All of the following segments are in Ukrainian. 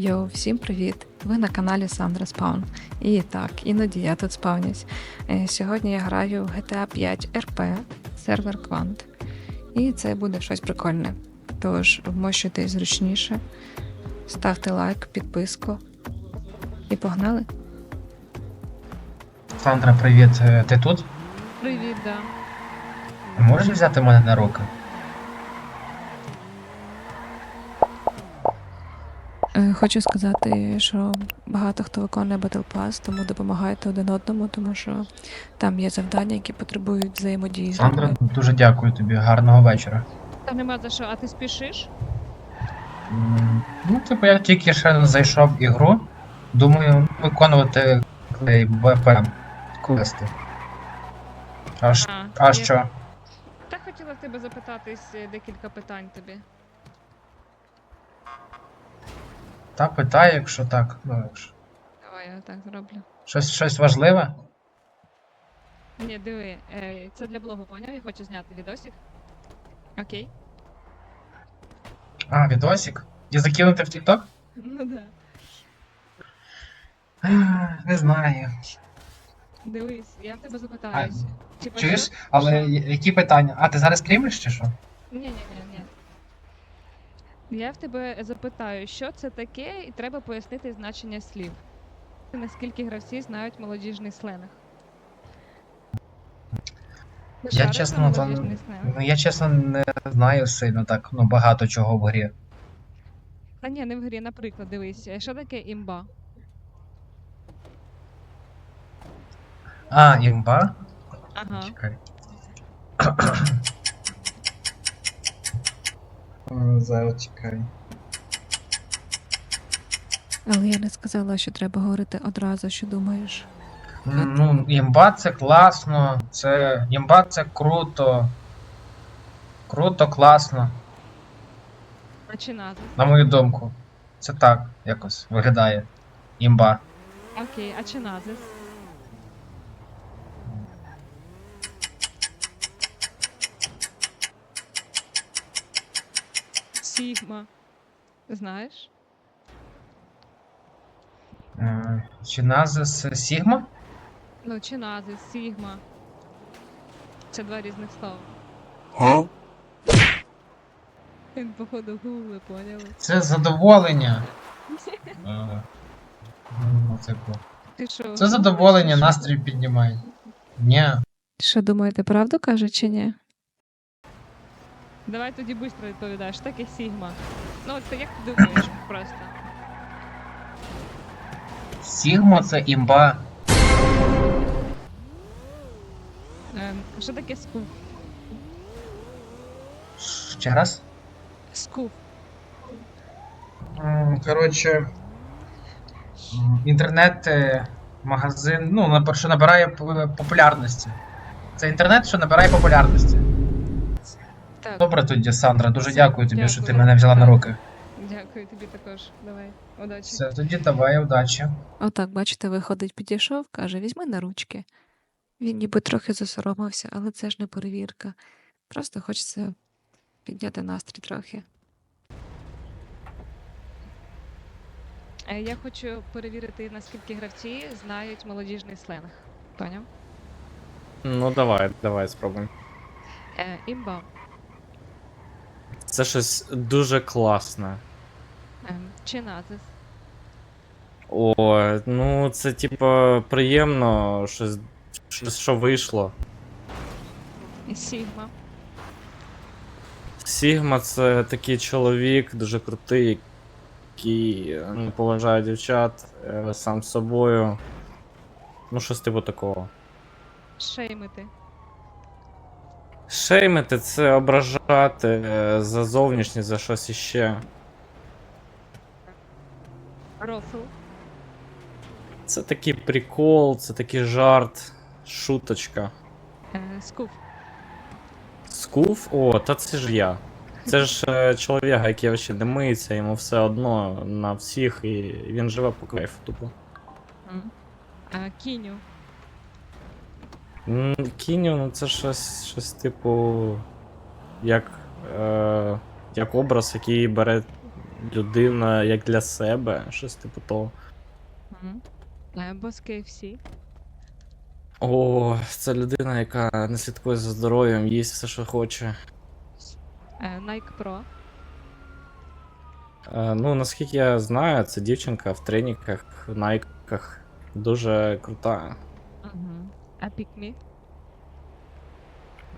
Йоу, всім привіт! Ви на каналі Сандра Спаун. І так, іноді я тут спавнюсь. Е, Сьогодні я граю в GTA 5 RP, сервер Quant. І це буде щось прикольне. Тож вмощуйтесь зручніше, ставте лайк, підписку. І погнали! Сандра, привіт. Е, Ти тут? Привіт, да. Можеш взяти мене на руки? Хочу сказати, що багато хто виконує Battle Pass, тому допомагайте один одному, тому що там є завдання, які потребують взаємодії. Сандра, дуже дякую тобі. Гарного вечора. Та нема за що, а ти спішиш? М, Ну, типу, я тільки ще зайшов в ігру. Думаю, виконувати ВП квести. А, ш- а я- що? Та хотіла в тебе запитатись е, декілька питань тобі. Та питай, якщо так. Ну, якщо. Давай я так зроблю. Щось, щось важливе? Ні, диви, е, це для блогу, поняв? Я хочу зняти відосик. Окей. А, відосик? І закинути в TikTok? Ну да. Ех, Не знаю. Дивись, я в тебе запитаюсь. Типа, Чуєш? Але що? я- які питання? А, ти зараз стрімиш чи що? Ні, ні, ні, ні. Я в тебе запитаю, що це таке, і треба пояснити значення слів. Наскільки гравці знають молодіжний сленг? Я шариш чесно, там- молодіжний сленг? Ну, я чесно не знаю сильно так, ну багато чого в грі. Та ні, не в грі, наприклад, дивись, е, що таке імба? А, імба? Ага. Чекай. Зараз чекай. Але я не сказала, що треба говорити одразу, що думаєш. Ну, імба це класно, це. Імба це круто. Круто, класно, А чи назва? на мою думку. Це так якось виглядає. Імба. Окей, а чи назис? Сігма. Знаєш? Е, Чи назис Сігма? Ну, чи назис, сігма. Це два різних слова. Він, походу, гугли, поняли? Це задоволення. Е, ну, типу. Ти що? Це задоволення, настрій піднімає. Ні. Що думаєте, правду каже чи ні? Давай тоді швидко відповідаєш. Таке сігма? Ну, от ти як ти думаєш просто? Сігма це імба. Ем, що таке скуф? Ще раз? Скуф. М, Коротше, м, інтернет, е, магазин, ну, на- що набирає п- популярності. Це інтернет, що набирає популярності. Так, Добре тоді, Сандра, дуже дякую тобі, що ти мене взяла на руки. дякую тобі також. Давай, удачі. Все, тоді давай, удачі. Отак, бачите, виходить, підійшов, каже, візьми на ручки. Він ніби трохи засоромився, але це ж не перевірка. Просто хочеться підняти настрій трохи. Е, Я хочу перевірити, наскільки гравці знають молодіжний сленг. Поняв? Ну давай, давай спробуємо. Е, імба. Це щось дуже класне. Ем, чи назис. О, ну це типу приємно, щось, щось що вийшло. Сігма. Сігма це такий чоловік, дуже крутий, який ну, поважає дівчат е, сам собою. Ну, щось типу такого. Шеймити. Шеймити це ображати е, за зовнішність, за щось іще. Рофл. Це такий прикол, це такий жарт, шуточка. Е, скуф. Скуф? О, та це ж я. Це ж е, чоловік, який взагалі не миється, йому все одно на всіх, і він живе по кайфу тупо. М. Е, кіню. Кіню, ну це щось, щось типу. Як, е, як образ, який бере людина як для себе, щось типу того. Е, Бос KFC. О, це людина, яка не слідкує за здоров'ям, їсть все, що хоче. Е, Nike Pro. Е, ну, наскільки я знаю, це дівчинка в треніках, в найках. Дуже крута. Угу. А Me.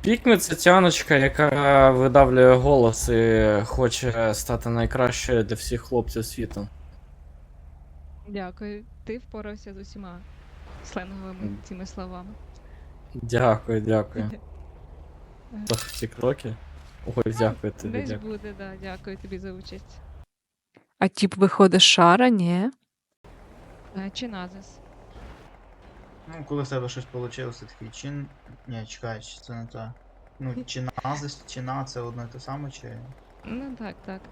Пікмі це тяночка, яка видавлює голос і хоче стати найкращою для всіх хлопців світу. Дякую. Ти впорався з усіма сленговими цими словами. Дякую, дякую. То в Тіктокі? Ой, дякую тобі, Десь дякую. буде, да. Дякую тобі за участь. А тип виходить шара, ні. Е, Чи Назис? Ну, коли в тебе щось вийшло, такий чин. Ні, чекай, чи це не та. Ну, чиназис, чина це одно і те саме, чи. Ну так, так.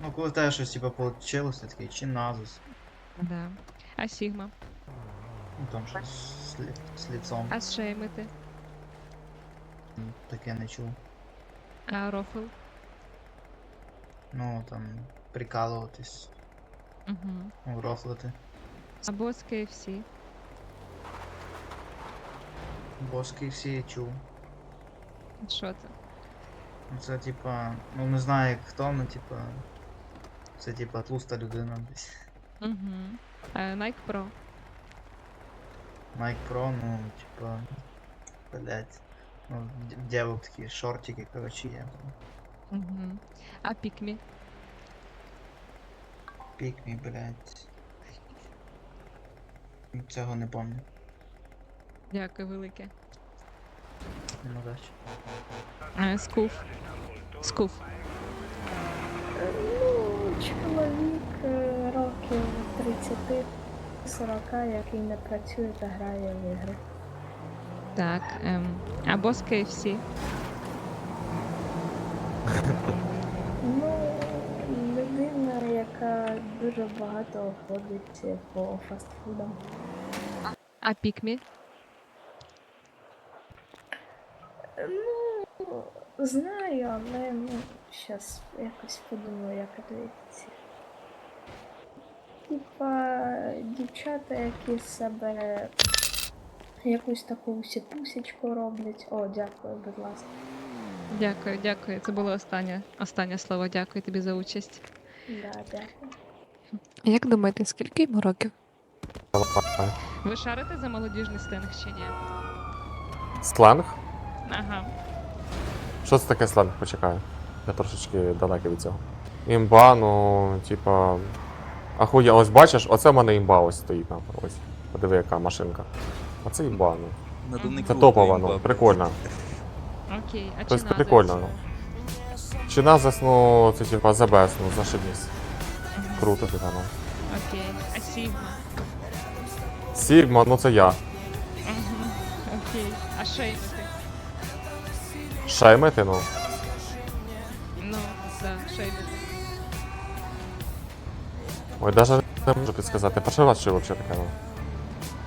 Ну, коли в тебе щось типу вийшло, такий чиназис. Да. А Сігма? Ну там щось з, з ліцом. А Шеймити? Таке не чув. А Рофл? Ну там прикалуватись, Угу. рофлити. А Бос KFC? Боски всі чув. Що це? Це типа. Ну не знаю як хто, ну типа. Це типа тлуста людина десь. Угу. Nike Pro. Nike Pro, ну, типа. Блять. Ну, д- дівок такі шортики, коротше, є. Угу. А? Пік мій, блять. Цього не помню. Дякую велике. Ну. А, Скуф. Скуф. Ну, чоловік е, років 30-40, який не працює та грає в ігри. Так. Ем. А Бос KFC? Ну, людина, яка дуже багато ходить по фастфудам. А Pick Me? Ну, знаю, але ну, щас якось подумаю, як відповісти. Типа дівчата, які з себе якусь таку сіпусечку роблять. О, дякую, будь ласка. Дякую, дякую. Це було останнє, останнє слово. Дякую тобі за участь. Да, дякую. Як думаєте, скільки йому років? Ви шарите за молодіжний сленг чи ні? Сленг? Ага. Що це таке сленг? Почекаю. Я трошечки далекий від цього. Імба, ну, типа. Ахуя, ось бачиш, оце в мене імба ось стоїть на ось. Подиви, яка машинка. Оце імба, ну. Це топова, ну, прикольно. Окей, а Тобто чи назис? прикольно, ну. Чи назас, ну, це типа best, ну, зашибісь. Мгм. Круто, типа, ну. Окей. А Сігма? Сігма, ну це я. Окей. А Шеймити? Шаймити, ну. Ну, да, Шеймити. Ой, даже не можу підсказати. Перший раз чув взагалі таке, ну.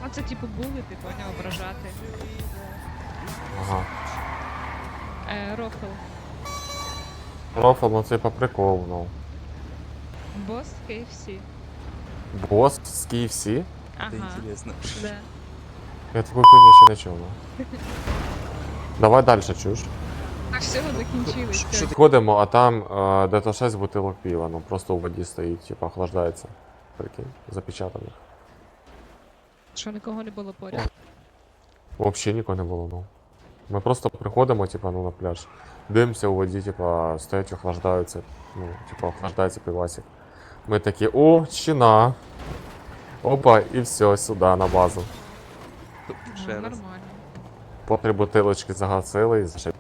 Ну, це типу булити, поняв, ображати. Ага. Е, Рофл. Рофл, ну це по прикол, ну. Бос KFC. Бос з KFC? Ага. Да. Я такої хуйні ще не чув, ну. Давай далі, чуєш? Так, все, закінчили. все. Підходимо, а там е, де то 6 бутилок пива, ну просто у воді стоїть, типа охлаждається. Прикинь, запечатаних. Що нікого не було поряд. Взагалі нікого не було, ну. Ми просто приходимо, типа, ну, на пляж. Дивимося у воді, типа, стоять, охлаждаються. Ну, типа, охлаждається пивасик. Ми такі, о, чина. Опа, і все, сюди, на базу. Ну, нормально. По три бутилочки загасили і зашибісь.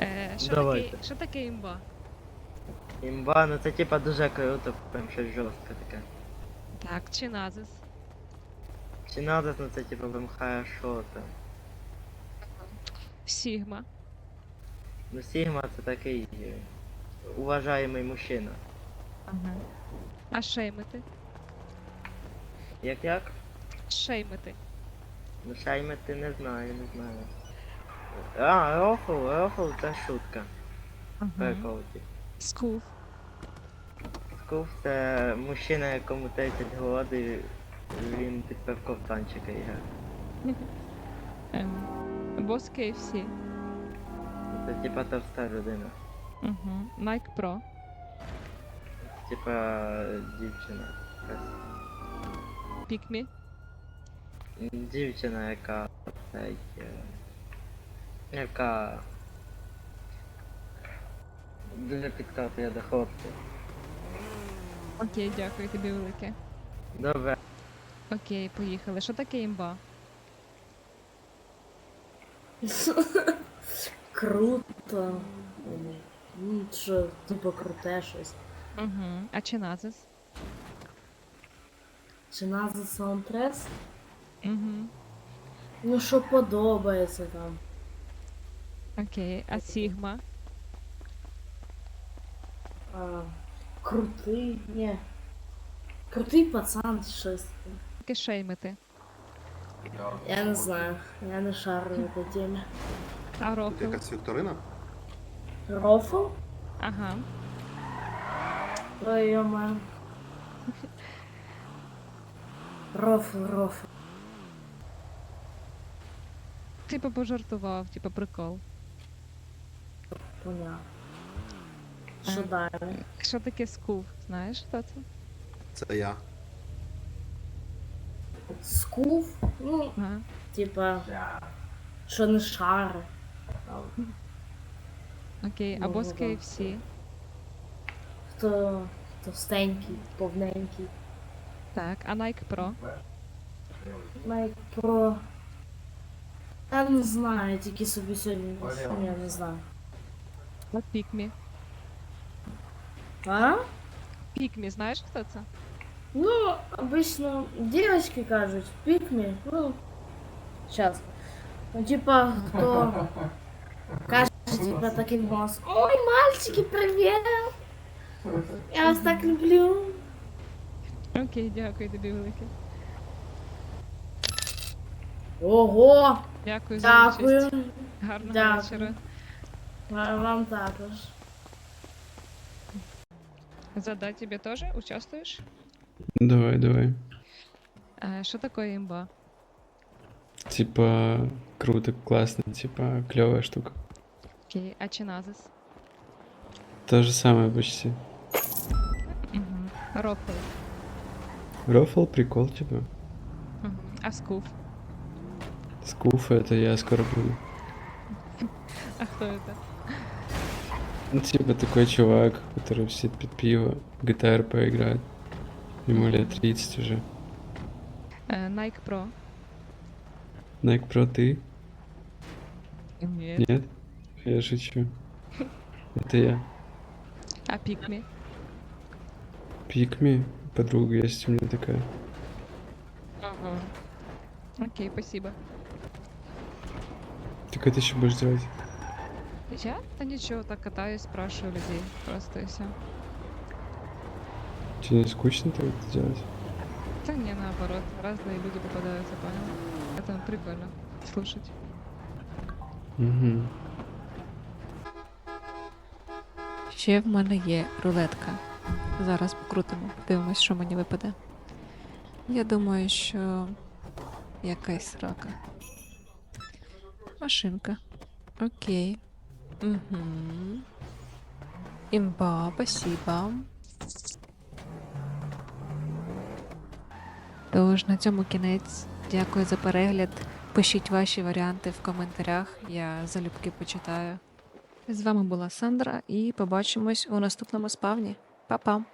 Е, що, Давайте. таке, що таке імба? Імба, ну це типа дуже круто, прям щось жорстке таке. Так, чи назис? Чи надо, ну це типа прям хорошо там. Сігма. Ну, Сігма це такий е, уважаємий мужчина. Ага. А шеймити? Як як? Шеймити. Ну шаймити не знаю, не знаю. А, рофл, рофл це шутка. Ага. Скуф. Скуф це мужчина, якому 30 років, він тепер в ковтанчика грає. Ем. Бос KFC. Це типа товста людина. Угу. Nike Pro. Типа дівчина. якась. Пікмі. М, Дівчина, яка цей, е, яка дуже підкатує до хлопців. Окей, дякую тобі велике. Добре. Окей, поїхали. Що таке імба? Круто. Ну, що, типу, круте щось. Угу. А чи назис? Чи назва саундтрес? Угу. Ну, що подобається там. Окей. А Сігма? А, крутий, ні. Крутий пацан щось. Таке шеймити. Я не знаю. Я не шарю в этой темі. А рофл? вікторина? Рофл? Ага. Ой, йома. Рофл, рофл. Типу пожартував, типу прикол. Що Е. далі? Що таке скуф? Знаєш хто це? Це я. Скуф? Ну, Ага. типа, що не. Там, Окей. А Ну, бос ну, да. KFC? Хто товстенький, повненький. Так. А Nike Pro? Навіть про. Я не знаю, тільки собі сьогодні. Я не знаю. А Пікмі? А? Пікмі, знаєш хто це? Ну, обычно девочки кажут, пикми, ну, сейчас. Ну, типа, кто кажет, типа, таким голосом, ой, мальчики, привет! Я вас так люблю. Окей, дякую тобі велике. Ого! Дякую за участь. Дякую. Гарного Дякую. вечора. Вам також. Задай тебе теж участвуєш? Давай, давай. Е, Що таке імба? Типа, круто, классно, типа, клевая штука. Окей, а чи назис? То же самое почти. Угу. Рофл. Рофл прикол, типа. Угу. А скуф? Скуф это я скоро буду. А хто це? Ну, типа такой чувак, который сидит під пиво, RP играет. Ему лет 30 уже. Е, Nike Pro? Nike Pro ты? Ні. Нет? Я шучу. Это я. А Пікмі? Пикми, подруга есть у меня такая. Угу. Окей, спасибо. Так это еще будешь делать? Я? Та нічого, так катаюсь, спрашиваю людей. Просто і все. Тебе не скучно так это делать? Та ні, наоборот. Разные люди попадаются, понял? Это прикольно слушать. Угу. Ще в мене є рулетка. Зараз покрутимо. Дивимось, що мені випаде. Я думаю, що якась рака. Машинка. Окей. Угу. Імба, спасибо. Тож на цьому кінець. Дякую за перегляд. Пишіть ваші варіанти в коментарях. Я залюбки почитаю. З вами була Сандра і побачимось у наступному спавні. Па-па!